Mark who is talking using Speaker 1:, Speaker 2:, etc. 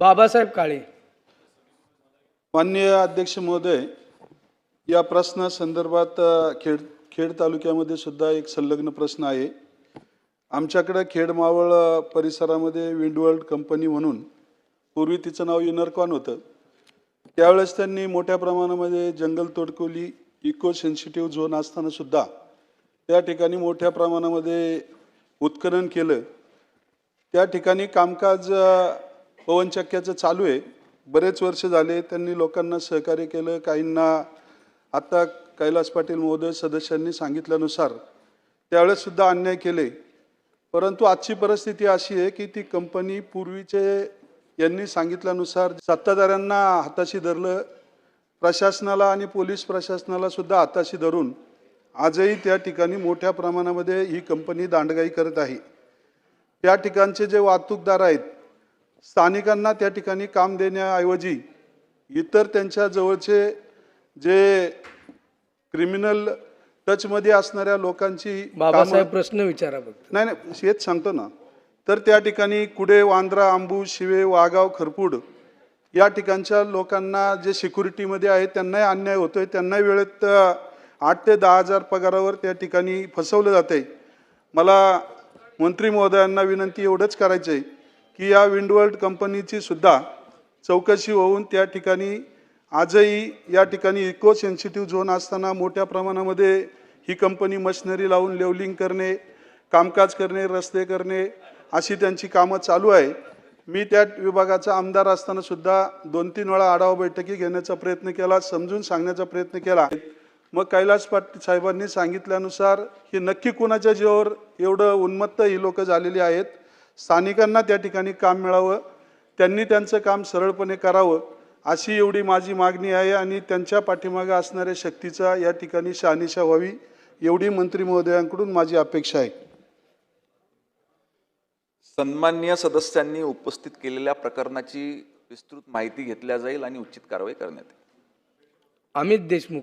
Speaker 1: बाबासाहेब काळे.
Speaker 2: माननीय अध्यक्ष महोदय या प्रश्नासंदर्भात खेड खेड तालुक्यामध्ये सुद्धा एक संलग्न प्रश्न आहे. आमच्याकडं खेड मावळ परिसरामध्ये विंडवर्ल्ड कंपनी म्हणून पूर्वी तिचं नाव युनरकॉन होतं. त्यावेळेस त्यांनी मोठ्या प्रमाणामध्ये जंगल तोडकोली इको सेन्सिटिव्ह झोन असतानासुद्धा त्या ठिकाणी मोठ्या प्रमाणामध्ये उत्खनन केलं. त्या ठिकाणी कामकाज पवनचक्क्याचं चालू आहे. बरेच वर्ष झाले त्यांनी लोकांना सहकार्य केलं. काहींना आत्ता कैलास पाटील महोदय सदस्यांनी सांगितल्यानुसार त्यावेळेससुद्धा अन्याय केले. परंतु आजची परिस्थिती अशी आहे की ती कंपनी पूर्वीचे यांनी सांगितल्यानुसार सत्ताधाऱ्यांना हाताशी धरलं. प्रशासनाला आणि पोलीस प्रशासनाला सुद्धा हाताशी धरून आजही त्या ठिकाणी मोठ्या प्रमाणामध्ये ही कंपनी दांडगाई करत आहे. त्या ठिकाणचे जे वाहतूकदार आहेत स्थानिकांना त्या ठिकाणी काम देण्याऐवजी इतर त्यांच्या जवळचे जे क्रिमिनल टचमध्ये असणाऱ्या लोकांची
Speaker 1: बाबासाहेब प्रश्न विचारा
Speaker 2: नाही नाही हेच सांगतो ना. तर त्या ठिकाणी कुडे वांद्रा आंबू शिवे वाघाव खरपूड या ठिकाणच्या लोकांना जे सिक्युरिटीमध्ये आहेत त्यांनाही अन्याय होतोय. त्यांनाही वेळेत आठ ते दहा हजार पगारावर त्या ठिकाणी फसवलं जातंय. मला मंत्री महोदयांना विनंती एवढंच करायचं आहे की या विंडवर्ल्ड कंपनीची सुद्धा चौकशी होऊन त्या ठिकाणी आजही या ठिकाणी इको सेन्सिटिव्ह झोन असताना मोठ्या प्रमाणामध्ये ही कंपनी मशिनरी लावून लेवलिंग करणे कामकाज करणे रस्ते करणे अशी त्यांची कामं चालू आहे. मी त्या विभागाचा आमदार असताना सुद्धा दोन तीन वेळा आढावा बैठकी घेण्याचा प्रयत्न केला समजून सांगण्याचा प्रयत्न केला. मग कैलास पाटील साहेबांनी सांगितल्यानुसार हे नक्की कुणाच्या जीवावर एवढं उन्मत्त ही लोक झालेली आहेत स्थानिकांना त्या ठिकाणी काम मिळावं त्यांनी त्यांचं काम सरळपणे करावं अशी एवढी माझी मागणी आहे आणि त्यांच्या पाठीमागे असणाऱ्या शक्तीचा या ठिकाणी शहानिशा व्हावी एवढी मंत्री महोदयांकडून माझी अपेक्षा आहे.
Speaker 3: सन्माननीय सदस्यांनी उपस्थित केलेल्या प्रकरणाची विस्तृत माहिती घेतल्या जाईल आणि उचित कारवाई करण्यात येईल.
Speaker 1: अमित देशमुख.